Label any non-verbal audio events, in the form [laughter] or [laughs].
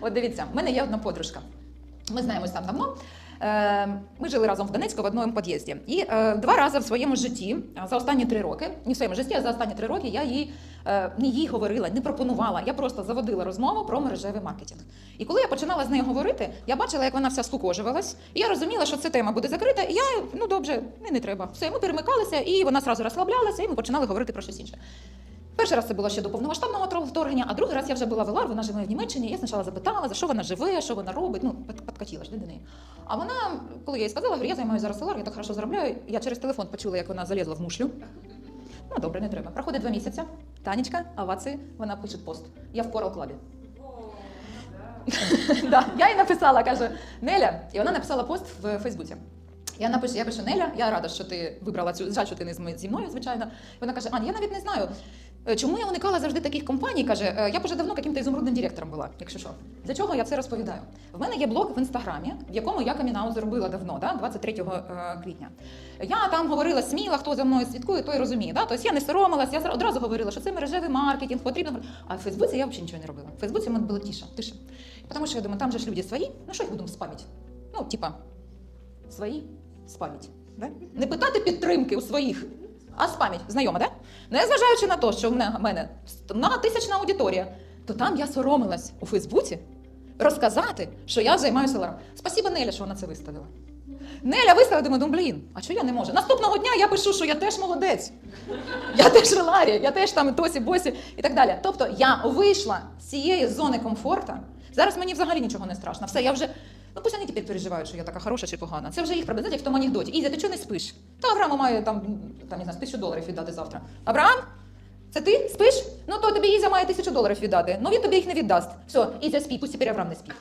От дивіться, в мене є одна подружка. Ми знаємось там давно. Е, Ми жили разом в Донецьку в одному під'їзді. І е, два рази в своєму житті, за останні три роки, не в своєму житті, а за останні три роки я їй е, не їй говорила, не пропонувала. Я просто заводила розмову про мережевий маркетинг. І коли я починала з нею говорити, я бачила, як вона вся скукожувалась. І я розуміла, що ця тема буде закрита. І я ну добре, не, не треба. Все, ми перемикалися, і вона зразу розслаблялася, і ми починали говорити про щось інше. Перший раз це було ще до повномасштабного вторгнення, а другий раз я вже була в ЛАР, вона живе в Німеччині. Я спочатку запитала, за що вона живе, що вона робить. Ну, під- підкатіла ж до неї. А вона, коли я їй сказала, говорю, я займаюся зараз ЛАР, я так хорошо заробляю. Я через телефон почула, як вона залізла в мушлю. Ну, добре, не треба. Проходить два місяці. Танечка, овації, вона пише пост. Я в Coral Club. [laughs] да, я їй написала, каже, Неля, і вона написала пост в Фейсбуці. Я напишу, я пишу, Неля, я рада, що ти вибрала цю. Жаль, що ти не зі мною, звичайно. І вона каже, Ань, я навіть не знаю. Е, Чому я уникала завжди таких компаній? Каже, «Е, я б уже давно яким-то ізумрудним директором була, якщо що. Для чого я це розповідаю? В мене є блог в інстаграмі, в якому я камінаут зробила давно, да, 23 е, квітня. Я там говорила сміло, хто за мною слідкує, той розуміє. Да? Тобто я не соромилась, я одразу говорила, що це мережевий маркетинг, потрібно. А в Фейсбуці я взагалі нічого не робила. В Фейсбуці в мене було тише, тише. Тому що я думаю, там же ж люди свої, ну що їх будемо спамити? Ну, типа, свої спаміть. Да? Не питати підтримки у своїх, а спаміть. Знайома, да? Незважаючи на те, що в мене- многотисячна аудиторія, то там я соромилась у Фейсбуці розказати, що я займаюся ларом. Спасибо Неля, що вона це виставила. Неля виставила, думаю, ну блін, а чого я не можу? Наступного дня я пишу, що я теж молодець. Я теж в Ларі, я теж там тосі, босі і так далі. Тобто я вийшла з цієї зони комфорту. Зараз мені взагалі нічого не страшно. Все, я вже. Ну пусть вони тепер переживають, що я така хороша чи погана. Це вже їх проблема. Як в тому анекдоті. Ізя, ти чого не спиш? Та Авраама має там, там не знаю, тисячу доларів віддати завтра. Авраам? Це ти спиш? Ну то тобі Ізя має тисячу доларів віддати. Ну він тобі їх не віддасть. Все, Ізя спій, пусть тепер Авраам не спить.